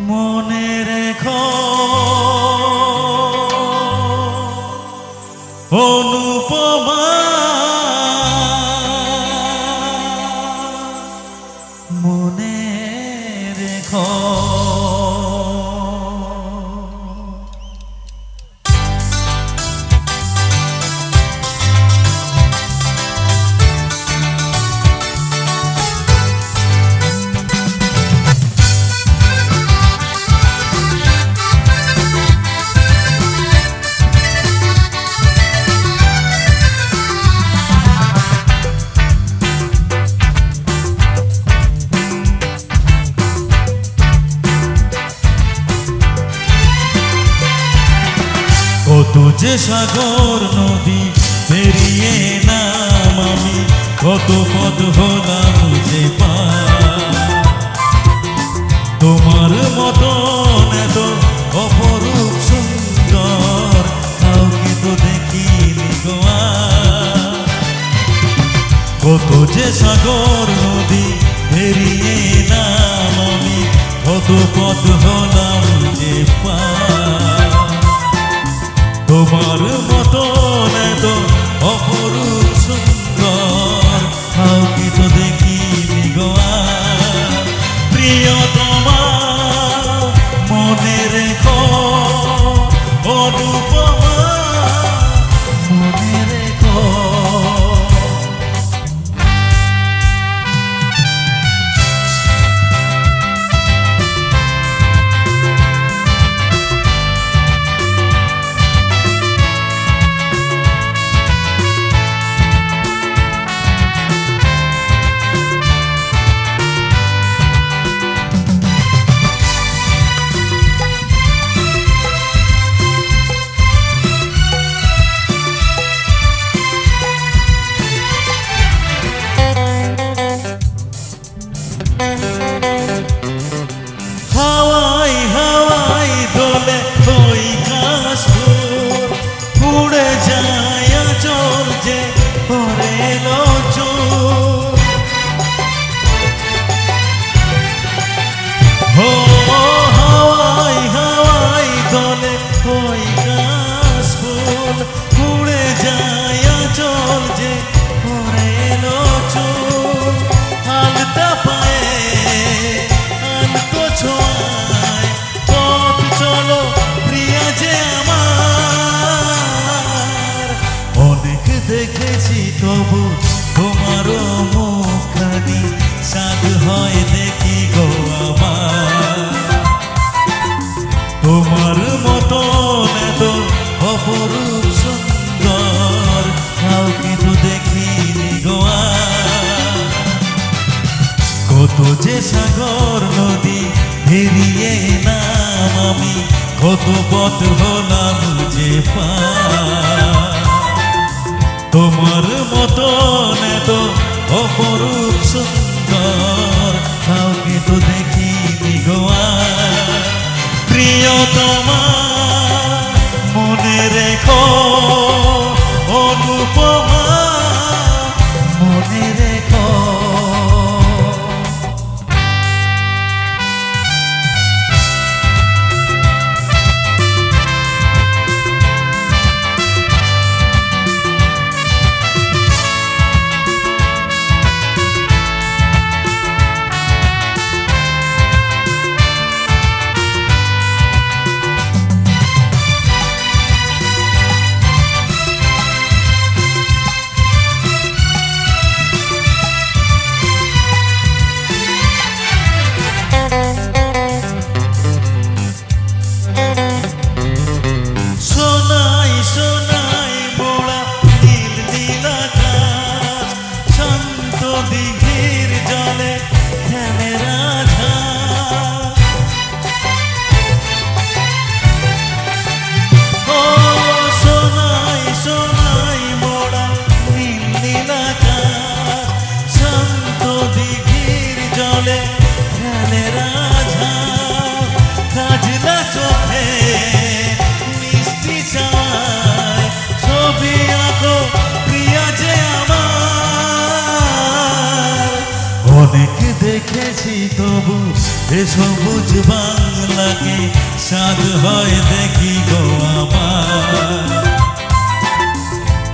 মনে রেখো অনুপমা যে সাগর নদী পেরিয়ে নাম আমি, কত পদ হলাম যে তোমার এত অপরূপ সুন্দর তো গোয়া কত যে সাগর নদী পেরিয়ে নাম আমি, কত পথ হলাম যে পা তোমার তবু তোমারও মুখখানি সাদ হয় দেখি গো আমার। তোমার মতন এত অপরূপ সুন্দর কাউকে তো দেখিনি গোয়া কত যে সাগর নদী পেরিয়ে নাম আমি, কত পথ হলাম যে পা তোমার মতন এত অপরূপ সুন্দর কাউকে তো দেখি প্রিয় তোমার মনে রেখো এ সবুজ বাংলাকে সাদ হয় দেখি গো আমার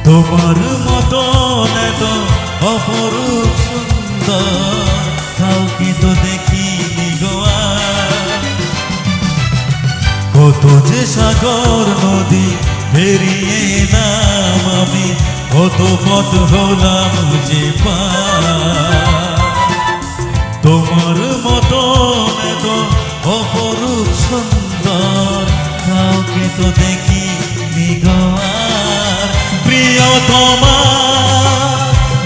তোমার মতন এত অপরূপ সুন্দর কাউকে তো দেখিনি কত যে সাগর নদী পেরিয়ে নাম আমি, কত পথ হলাম যে পার। তোমার মতো এত অপরূপ সুন্দর, কাউকে তো দেখি নিগোয়ার প্রিয় তোমার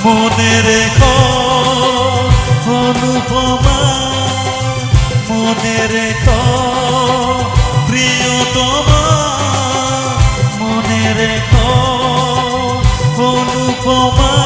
মনে রেখো, অনুপমা, মনে রেখো। প্রিয় তোমার মনে রেখো, অনুপমা।